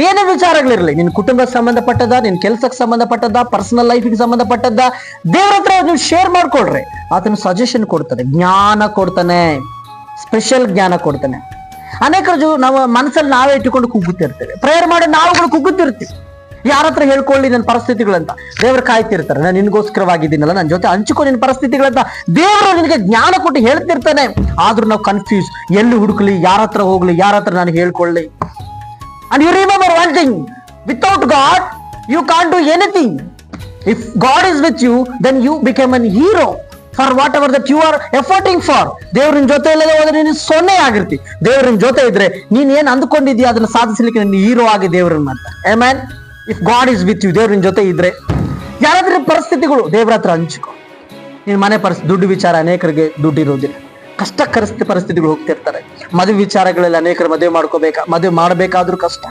ಏನೇ ವಿಚಾರಗಳಿರಲಿ? ನಿನ್ನ ಕುಟುಂಬಕ್ಕೆ ಸಂಬಂಧಪಟ್ಟದ ನಿನ್ನ ಕೆಲಸಕ್ಕೆ ಸಂಬಂಧಪಟ್ಟದ ಪರ್ಸನಲ್ ಲೈಫಿಗೆ ಸಂಬಂಧಪಟ್ಟದ ದೇವ್ರ ಹತ್ರ ನೀವು ಶೇರ್ ಮಾಡ್ಕೊಳ್ರಿ ಆತನ ಸಜೆಷನ್ ಕೊಡ್ತಾನೆ, ಜ್ಞಾನ ಕೊಡ್ತಾನೆ ಸ್ಪೆಷಲ್ ಜ್ಞಾನ ಕೊಡ್ತಾನೆ. ಅನೇಕರು ಜೊ- ನಾವು ಮನಸ್ಸಲ್ಲಿ ನಾವೇ ಇಟ್ಟುಕೊಂಡು ಕುಗ್ಗುತ್ತಿರ್ತೇವೆ. ಪ್ರೇಯರ್ ಮಾಡಿ ನಾವುಗಳು ಕುಗ್ಗುತ್ತಿರ್ತೀವಿ. ಯಾರ ಹತ್ರ ಹೇಳ್ಕೊಳ್ಳಿ ನನ್ನ ಪರಿಸ್ಥಿತಿಗಳಂತ. ದೇವ್ರು ಕಾಯ್ತಿರ್ತಾರೆ ನಾನು ನಿನ್ಗೋಸ್ಕರವಾಗಿದ್ದೀನಲ್ಲ ನನ್ನ ಜೊತೆ ಹಂಚಿಕೊ ನಿನ್ನ ಪರಿಸ್ಥಿತಿಗಳಂತ. ದೇವರು ನಿನಗೆ ಜ್ಞಾನ ಕೊಟ್ಟು ಹೇಳ್ತಿರ್ತಾನೆ. ಆದ್ರೂ ನಾವು ಕನ್ಫ್ಯೂಸ್ ಎಲ್ಲಿ ಹುಡುಕ್ಲಿ, ಯಾರ ಹತ್ರ ಹೋಗ್ಲಿ, ಯಾರ ಹತ್ರ ನಾನು ಹೇಳ್ಕೊಳ್ಳಿ? And you remember one thing without God you can't do anything if God is with you then you become an hero for whatever that you are efforting for ದೇವ್ರಿನ ಜೊತೆ ಇಲ್ಲದೆ ಹೋದ್ರೆ ನೀನು ಸೊನ್ನೆ ಆಗಿರ್ತಿ. ದೇವ್ರಿನ ಜೊತೆ ಇದ್ರೆ ನೀನ್ ಏನ್ ಅಂದ್ಕೊಂಡಿದ್ಯಾ? ಅದನ್ನ ಸಾಧಿಸಲಿಕ್ಕೆ ನೀನು ಹೀರೋ ಆಗಿ ದೇವ್ರನ್ನ I mean if God is with you ದೇವ್ರಿನ ಜೊತೆ ಇದ್ರೆ ಯಾರಾದ್ರೂ ಪರಿಸ್ಥಿತಿಗಳು ದೇವ್ರ ಹತ್ರ ಹಂಚ್ಕೊ. ನಿನ್ ಮನೆ ಪರಿಸ್ಥಿತಿ ದುಡ್ಡು ವಿಚಾರ ಅನೇಕರಿಗೆ ದುಡ್ಡು ಇರೋದಿಲ್ಲ ಕಷ್ಟ ಪರಿಸ್ಥಿತಿ ಪರಿಸ್ಥಿತಿಗಳು ಹೋಗ್ತಿರ್ತಾರೆ. ಮದುವೆ ವಿಚಾರಗಳಲ್ಲಿ ಅನೇಕರು ಮದುವೆ ಮಾಡ್ಕೋಬೇಕಾ, ಮದುವೆ ಮಾಡಬೇಕಾದ್ರೂ ಕಷ್ಟ.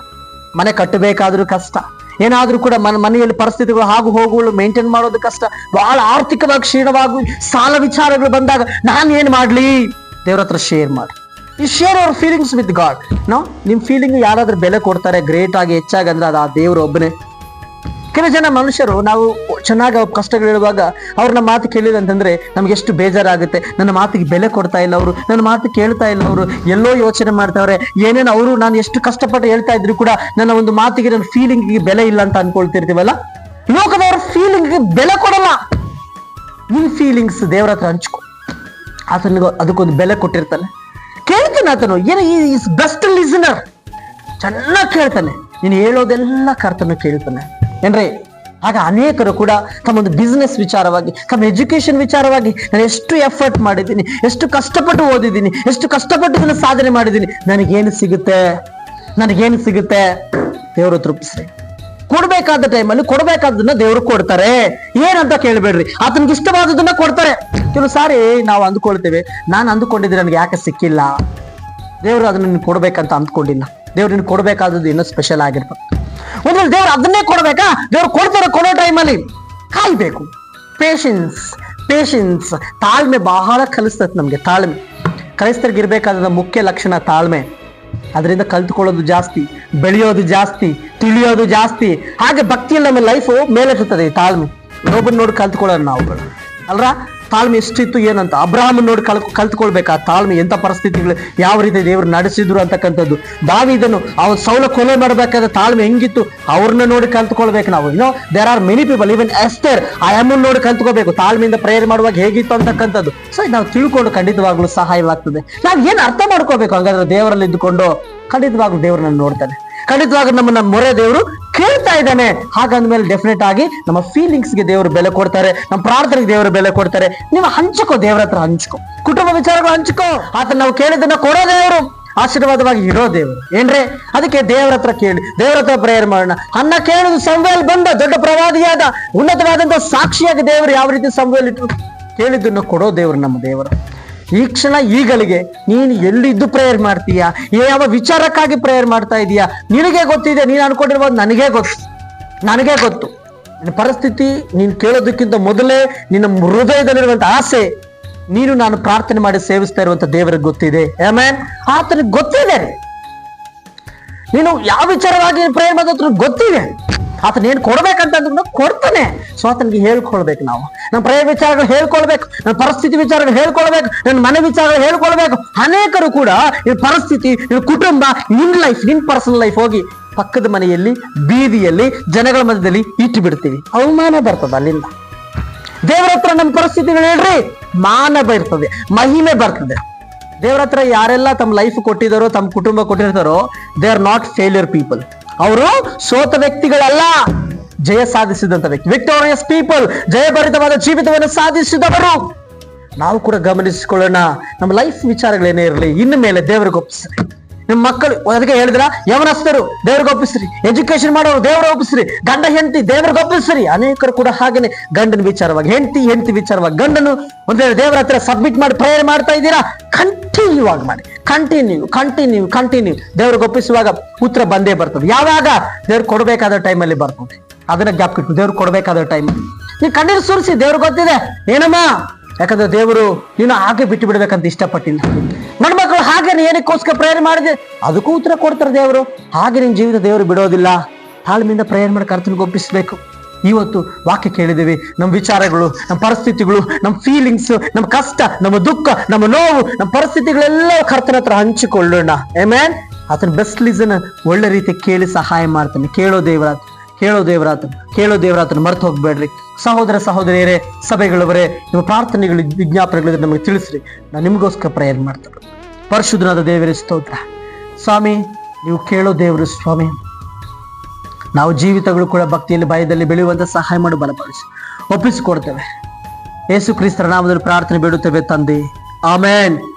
ಮನೆ ಕಟ್ಟಬೇಕಾದ್ರೂ ಕಷ್ಟ. ಏನಾದ್ರೂ ಕೂಡ ಮನ, ಮನೆಯಲ್ಲಿ ಪರಿಸ್ಥಿತಿಗಳು ಹಾಗೂ ಹೋಗುಗಳು ಮೇಂಟೈನ್ ಮಾಡೋದು ಕಷ್ಟ. ಬಹಳ ಆರ್ಥಿಕವಾಗಿ ಕ್ಷೀಣವಾಗಿ ಸಾಲ ವಿಚಾರಗಳು ಬಂದಾಗ ನಾನು ಏನ್ ಮಾಡ್ಲಿ? ದೇವ್ರ ಹತ್ರ ಶೇರ್ ಮಾಡಿ. ಈ share our feelings with God no ನಿಮ್ ಫೀಲಿಂಗ್ ಯಾರಾದ್ರೂ ಬೆಲೆ ಕೊಡ್ತಾರೆ ಗ್ರೇಟ್ ಆಗಿ ಹೆಚ್ಚಾಗಿ ಅಂದ್ರೆ ಅದು ಆ ದೇವ್ರ ಒಬ್ಬನೇ. ಕೆಲ ಜನ ಮನುಷ್ಯರು ನಾವು ಚೆನ್ನಾಗಿ ಅವ್ರ ಕಷ್ಟಗಳಿರುವಾಗ ಅವ್ರನ್ನ ಮಾತು ಕೇಳಿಲ್ಲ ಅಂತಂದ್ರೆ ನಮ್ಗೆ ಎಷ್ಟು ಬೇಜಾರಾಗುತ್ತೆ. ನನ್ನ ಮಾತಿಗೆ ಬೆಲೆ ಕೊಡ್ತಾ ಇಲ್ಲ ಅವರು, ನನ್ನ ಮಾತು ಕೇಳ್ತಾ ಇಲ್ಲ ಅವರು, ಎಲ್ಲೋ ಯೋಚನೆ ಮಾಡ್ತಾವ್ರೆ. ಏನೇನು ಅವರು ನಾನು ಎಷ್ಟು ಕಷ್ಟಪಟ್ಟು ಹೇಳ್ತಾ ಇದ್ರು ಕೂಡ ನನ್ನ ಒಂದು ಮಾತಿಗೆ, ನನ್ನ ಫೀಲಿಂಗಿಗೆ ಬೆಲೆ ಇಲ್ಲ ಅಂತ ಅನ್ಕೊಳ್ತಿರ್ತೀವಲ್ಲ? ಲೋಕದವ್ರ ಫೀಲಿಂಗ್ಗೆ ಬೆಲೆ ಕೊಡಲ್ಲ. ನಿನ್ ಫೀಲಿಂಗ್ಸ್ ದೇವ್ರ ಹತ್ರ ಹಂಚ್ಕೊ. ಆತನಿಗೆ ಅದಕ್ಕೊಂದು ಬೆಲೆ ಕೊಟ್ಟಿರ್ತಾನೆ. ಕೇಳ್ತಾನೆ ಆತನು, ಏನ ಈಸ್ ಬೆಸ್ಟ್ ಲಿಸನರ್ ಚೆನ್ನಾಗಿ ಕೇಳ್ತಾನೆ. ನೀನು ಹೇಳೋದೆಲ್ಲ ಕರ್ತನ ಕೇಳ್ತಾನೆ. ಏನ್ರಿ? ಆಗ ಅನೇಕರು ಕೂಡ ತಮ್ಮೊಂದು ಬಿಸ್ನೆಸ್ ವಿಚಾರವಾಗಿ, ತಮ್ಮ ಎಜುಕೇಶನ್ ವಿಚಾರವಾಗಿ ನಾನು ಎಷ್ಟು ಎಫರ್ಟ್ ಮಾಡಿದ್ದೀನಿ, ಎಷ್ಟು ಕಷ್ಟಪಟ್ಟು ಓದಿದ್ದೀನಿ, ಎಷ್ಟು ಕಷ್ಟಪಟ್ಟು ಇದನ್ನು ಸಾಧನೆ ಮಾಡಿದ್ದೀನಿ, ನನಗೇನು ಸಿಗುತ್ತೆ? ನನಗೇನು ಸಿಗುತ್ತೆ? ದೇವರು ತೃಪ್ತಿಸ್ರಿ. ಕೊಡಬೇಕಾದ ಟೈಮಲ್ಲಿ ಕೊಡಬೇಕಾದದನ್ನ ದೇವರು ಕೊಡ್ತಾರೆ. ಏನಂತ ಕೇಳಬೇಡ್ರಿ. ಆತನಿಗೆ ಇಷ್ಟವಾದದನ್ನ ಕೊಡ್ತಾರೆ. ಕೆಲವು ಸಾರಿ ನಾವು ಅಂದ್ಕೊಳ್ತೇವೆ. ನಾನು ಅಂದುಕೊಂಡಿದ್ದೆ, ನನಗೆ ಯಾಕೆ ಸಿಕ್ಕಿಲ್ಲ? ದೇವರು ಅದನ್ನ ಕೊಡ್ಬೇಕಂತ ಅಂದ್ಕೊಂಡಿಲ್ಲ. ದೇವ್ರು ನಿನ್ಗೆ ಕೊಡಬೇಕಾದದ್ದು ಇನ್ನೂ ಸ್ಪೆಷಲ್ ಆಗಿರ್ಬೇಕು. ಒಂದು ದೇವ್ರು ಅದನ್ನೇ ಕೊಡ್ಬೇಕಾ? ದೇವ್ರು ಕೊಡ್ತಾರೆ ಕೊಡೋ ಟೈಮಲ್ಲಿ ಕಾಯ್ಬೇಕು. ಪೇಷನ್ಸ್ ಪೇಷನ್ಸ್ ತಾಳ್ಮೆ ಬಹಳ ಕಲಿಸ್ತದೆ ನಮಗೆ, ತಾಳ್ಮೆ. ಕ್ರೈಸ್ತರಿಗೆ ಇರಬೇಕಾದ ಮುಖ್ಯ ಲಕ್ಷಣ ತಾಳ್ಮೆ. ಅದರಿಂದ ಕಲ್ತ್ಕೊಳ್ಳೋದು ಜಾಸ್ತಿ, ಬೆಳೆಯೋದು ಜಾಸ್ತಿ, ತಿಳಿಯೋದು ಜಾಸ್ತಿ. ಹಾಗೆ ಭಕ್ತಿಯಲ್ಲಿ ನಮ್ಮ ಲೈಫು ಮೇಲೆ ಈ ತಾಳ್ಮೆ. ಒಬ್ಬರು ನೋಡಿ ಕಲ್ತ್ಕೊಳ್ಳೋದು ನಾವು. ಅಲ್ರ? ತಾಳ್ಮೆ ಎಷ್ಟಿತ್ತು ಏನಂತ? ಅಬ್ರಾಹ್ಮನ್ ನೋಡಿ ಕಲ್ ಕಲ್ತ್ಕೊಳ್ಬೇಕು ಆ ತಾಳ್ಮೆ ಎಂಥ ಪರಿಸ್ಥಿತಿಗಳು ಯಾವ ರೀತಿ ದೇವರು ನಡೆಸಿದ್ರು ಅಂತಕ್ಕಂಥದ್ದು? ದಾವಿದನು ಅವ್ರ ಸೌಲ ಕೊಲೆ ಮಾಡಬೇಕಾದ ತಾಳ್ಮೆ ಹೆಂಗಿತ್ತು? ಅವ್ರನ್ನ ನೋಡಿ ಕಲ್ತ್ಕೊಳ್ಬೇಕು ನಾವು. You know there are many people even ester ಆ ಅಮ್ಮನ್ ನೋಡಿ ಕಲ್ತ್ಕೋಬೇಕು ತಾಳ್ಮೆಯಿಂದ ಪ್ರೇಯರ್ ಮಾಡುವಾಗ ಹೇಗಿತ್ತು ಅಂತಕ್ಕಂಥದ್ದು? ಸೊ ನಾವು ತಿಳ್ಕೊಂಡು ಖಂಡಿತವಾಗ್ಲೂ ಸಹಾಯವಾಗ್ತದೆ ನಾವು ಏನ್ ಅರ್ಥ ಮಾಡ್ಕೋಬೇಕು? ಹಾಗಾದ್ರೆ ದೇವರಲ್ಲಿ ಇದ್ದುಕೊಂಡು ಖಂಡಿತವಾಗ್ಲೂ ದೇವ್ರನ್ನ ನೋಡ್ತಾನೆ. ಖಂಡಿತವಾಗ್ಲೂ ನಮ್ಮನ್ನ ಮೊರೆ ದೇವರು ಕೇಳ್ತಾ ಇದ್ದಾನೆ. ಹಾಗಂದ್ಮೇಲೆ ಡೆಫಿನೆಟ್ ಆಗಿ ನಮ್ಮ ಫೀಲಿಂಗ್ಸ್ಗೆ ದೇವರು ಬೆಲೆ ಕೊಡ್ತಾರೆ, ನಮ್ಮ ಪ್ರಾರ್ಥನೆಗೆ ದೇವರು ಬೆಲೆ ಕೊಡ್ತಾರೆ. ನೀವು ಹಂಚಿಕೋ, ದೇವ್ರ ಹತ್ರ ಹಂಚ್ಕೋ. ಕುಟುಂಬ ವಿಚಾರಗಳು ಹಂಚ್ಕೋ. ಆತ ನಾವು ಕೇಳಿದ್ದನ್ನ ಕೊಡೋ ದೇವರು. ಆಶೀರ್ವಾದವಾಗಿ ಇರೋ ದೇವರು. ಏನ್ರೇ? ಅದಕ್ಕೆ ದೇವರ ಹತ್ರ ಕೇಳಿ, ದೇವರ ಹತ್ರ ಪ್ರೇಯರ್ ಮಾಡೋಣ. ಅನ್ನ ಕೇಳಿದ ಸಂವೇಲ್ ಬಂದ ದೊಡ್ಡ ಪ್ರವಾದಿಯಾದ, ಉನ್ನತವಾದಂತ ಸಾಕ್ಷಿಯಾಗಿ ದೇವರು ಯಾವ ರೀತಿ ಸಂವೇಲ್ ಇಟ್ಟು ಕೇಳಿದ್ದನ್ನು ಕೊಡೋ ದೇವರು ನಮ್ಮ ದೇವರು. ಈ ಕ್ಷಣ ಈಗಲಿಗೆ ನೀನು ಎಲ್ಲಿದ್ದು ಪ್ರೇಯರ್ ಮಾಡ್ತೀಯಾ? ಯಾವ ವಿಚಾರಕ್ಕಾಗಿ ಪ್ರೇಯರ್ ಮಾಡ್ತಾ ಇದೀಯಾ? ನಿನಗೆ ಗೊತ್ತಿದೆ, ನೀನು ಅನ್ಕೊಂಡಿರ್ಬೋದು ನನಗೆ ಗೊತ್ತು. ನನಗೆ ಗೊತ್ತು. ನಿನ್ನ ಪರಿಸ್ಥಿತಿ, ನೀನು ಕೇಳೋದಕ್ಕಿಂತ ಮೊದಲೇ ನಿನ್ನ ಹೃದಯದಲ್ಲಿರುವಂತ ಆಸೆ, ನೀನು ನಾನು ಪ್ರಾರ್ಥನೆ ಮಾಡಿ ಸೇವಿಸ್ತಾ ಇರುವಂತ ದೇವರಿಗೆ ಗೊತ್ತಿದೆ. ಆಮೇನ್ ಆತನಿಗೆ ಗೊತ್ತಿದೆ. ನೀನು ಯಾವ ವಿಚಾರವಾಗಿ ಪ್ರೇಯರ್ ಮಾಡೋದ್ರ ಗೊತ್ತಿದೆ. ಆತನ ಏನ್ ಕೊಡ್ಬೇಕಂತ ಅಂದ್ರೂ ಕೊಡ್ತಾನೆ. ಸೊ ಆತನಿಗೆ ಹೇಳ್ಕೊಳ್ಬೇಕು ನಾವು. ನಮ್ಮ ಪ್ರಯ ವಿಚಾರಗಳು ಹೇಳ್ಕೊಳ್ಬೇಕು ನನ್ನ ಪರಿಸ್ಥಿತಿ ವಿಚಾರಗಳು ಹೇಳ್ಕೊಳ್ಬೇಕು, ನನ್ನ ಮನೆ ವಿಚಾರಗಳು ಹೇಳ್ಕೊಳ್ಬೇಕು. ಅನೇಕರು ಕೂಡ ಈ ಪರಿಸ್ಥಿತಿ ನಿನ್ನ ಕುಟುಂಬ in life in personal life ಹೋಗಿ ಪಕ್ಕದ ಮನೆಯಲ್ಲಿ, ಬೀದಿಯಲ್ಲಿ, ಜನಗಳ ಮಧ್ಯದಲ್ಲಿ ಇಟ್ಟು ಬಿಡ್ತೀವಿ. ಅವಮಾನ ಬರ್ತದೆ ಅಲ್ಲಿಂದ. ದೇವರ ಹತ್ರ ನಮ್ಮ ಪರಿಸ್ಥಿತಿಗಳು ಹೇಳ್ರಿ, ಮಾನ ಬರ್ತದೆ, ಮಹಿಮೆ ಬರ್ತದೆ. ದೇವರ ಹತ್ರ ಯಾರೆಲ್ಲ ತಮ್ಮ ಲೈಫ್ ಕೊಟ್ಟಿದಾರೋ ತಮ್ಮ ಕುಟುಂಬ ಕೊಟ್ಟಿರ್ತಾರೋ they are not failure people ಅವರು ಸೋತ ವ್ಯಕ್ತಿಗಳಲ್ಲ. ಜಯ ಸಾಧಿಸಿದಂತ ವ್ಯಕ್ತಿ. ವಿಕ್ಟೋರಿಯಸ್ ಪೀಪಲ್ ಜಯಭರಿತವಾದ ಜೀವಿತವನ್ನು ಸಾಧಿಸಿದವರು. ನಾವು ಕೂಡ ಗಮನಿಸಿಕೊಳ್ಳೋಣ. ನಮ್ಮ ಲೈಫ್ ವಿಚಾರಗಳೇನೇ ಇರಲಿ, ಇನ್ನು ಮೇಲೆ ದೇವರಿಗೆ ಒಪ್ಪಿಸ್ರಿ. ನಿಮ್ಮ ಮಕ್ಕಳು, ಅದಕ್ಕೆ ಹೇಳಿದ್ರ ಯವನಸ್ಥರು, ದೇವ್ರಿಗೆ ಒಪ್ಪಿಸ್ರಿ. ಎಜುಕೇಶನ್ ಮಾಡೋರು ದೇವ್ರ ಒಪ್ಪಿಸ್ರಿ. ಗಂಡ, ಹೆಂಡತಿ, ದೇವ್ರಿಗೆ ಒಪ್ಪಿಸ್ರಿ. ಅನೇಕರು ಕೂಡ ಹಾಗೇನೆ ಗಂಡನ ವಿಚಾರವಾಗಿ, ಹೆಂಡತಿ ಹೆಂಡತಿ ವಿಚಾರವಾಗಿ, ಗಂಡನು ಒಂದೇ ದೇವರ ಹತ್ರ ಸಬ್ಮಿಟ್ ಮಾಡಿ ಪ್ರೇಯರ್ ಮಾಡ್ತಾ ಇದ್ದೀರಾ? ಕಂಟಿನ್ಯೂ ಆಗಿ ಮಾಡಿ. ಕಂಟಿನ್ಯೂ ಕಂಟಿನ್ಯೂ ಕಂಟಿನ್ಯೂ ದೇವ್ರಿಗೆ ಒಪ್ಪಿಸುವಾಗ ಉತ್ತರ ಬಂದೇ ಬರ್ತದೆ. ಯಾವಾಗ? ದೇವ್ರು ಕೊಡಬೇಕಾದ ಟೈಮಲ್ಲಿ ಬರ್ತದೆ. ಅದನ್ನ ಗ್ಯಾಪ್ ಇಟ್ಟು ದೇವ್ರು ಕೊಡಬೇಕಾದ ಟೈಮ್ ನೀನ್ ಕಣ್ಣೀರು ಸುರಿಸಿ, ದೇವ್ರಿಗೆ ಗೊತ್ತಿದೆ. ಏನಮ್ಮ? ಯಾಕಂದ್ರೆ ದೇವರು ನೀನು ಹಾಗೆ ಬಿಟ್ಟು ಬಿಡ್ಬೇಕಂತ ಇಷ್ಟಪಟ್ಟಿಲ್ಲ. ನನ್ನ ಮಕ್ಕಳು ಹಾಗೆ ಏನಕ್ಕೋಸ್ಕರ ಪ್ರೇರಣೆ ಮಾಡಿದೆ ಅದಕ್ಕೂ ಉತ್ತರ ಕೊಡ್ತಾರೆ ದೇವರು. ಹಾಗೆ ನಿನ್ ಜೀವಿತ ದೇವರು ಬಿಡೋದಿಲ್ಲ. ತಾಳ್ಮೆಯಿಂದ ಪ್ರೇರಣೆ ಮಾಡಿ ಕರ್ತನಿಗೆ ಒಪ್ಪಿಸ್ಬೇಕು. ಇವತ್ತು ವಾಕ್ಯ ಕೇಳಿದ್ದೀವಿ. ನಮ್ಮ ವಿಚಾರಗಳು ನಮ್ಮ ಪರಿಸ್ಥಿತಿಗಳು ನಮ್ಮ ಫೀಲಿಂಗ್ಸ್ ನಮ್ಮ ಕಷ್ಟ, ನಮ್ಮ ದುಃಖ, ನಮ್ಮ ನೋವು ನಮ್ಮ ಪರಿಸ್ಥಿತಿಗಳೆಲ್ಲ ಕರ್ತನ ಹತ್ರ ಹಂಚಿಕೊಳ್ಳೋಣ. ಏಮ್ಯಾನ್ ಆತನ ಬೆಸ್ಟ್ ಲೀಸನ್ ಒಳ್ಳೆ ರೀತಿ ಕೇಳಿ ಸಹಾಯ ಮಾಡ್ತಾನೆ. ಕೇಳೋ ದೇವರಾತ, ಕೇಳೋ ದೇವರಾತನ ಕೇಳೋ ದೇವರಾತನ ಮರ್ತು ಹೋಗ್ಬೇಡ್ರಿ. ಸಹೋದರ, ಸಹೋದರಿಯರೇ, ಸಭೆಗಳವರೇ, ನಿಮ್ಮ ಪ್ರಾರ್ಥನೆಗಳು ವಿಜ್ಞಾಪನೆಗಳಿದ್ರೆ ನಮಗೆ ತಿಳಿಸ್ರಿ. ನಾನು ನಿಮಗೋಸ್ಕರ ಪ್ರೇಯರ್ ಮಾಡ್ತೇನೆ. ಪರಿಶುದ್ಧನಾದ ದೇವರ, ಸ್ತೋತ್ರ. ಸ್ವಾಮಿ, ನೀವು ಕೇಳೋ ದೇವರು ಸ್ವಾಮಿ. ನಾವು ಜೀವಿತಗಳು ಕೂಡ ಭಕ್ತಿಯಲ್ಲಿ ಭಯದಲ್ಲಿ ಬೆಳೆಯುವಂತೆ ಸಹಾಯ ಮಾಡಿ, ಬಲಪಡಿಸಿ. ಒಪ್ಪಿಸಿಕೊಡ್ತೇವೆ. ಯೇಸು ಕ್ರಿಸ್ತರ ನಾಮದಲ್ಲಿ ಪ್ರಾರ್ಥನೆ ಬಿಡುತ್ತೇವೆ ತಂದೆ. ಆಮೇನ್.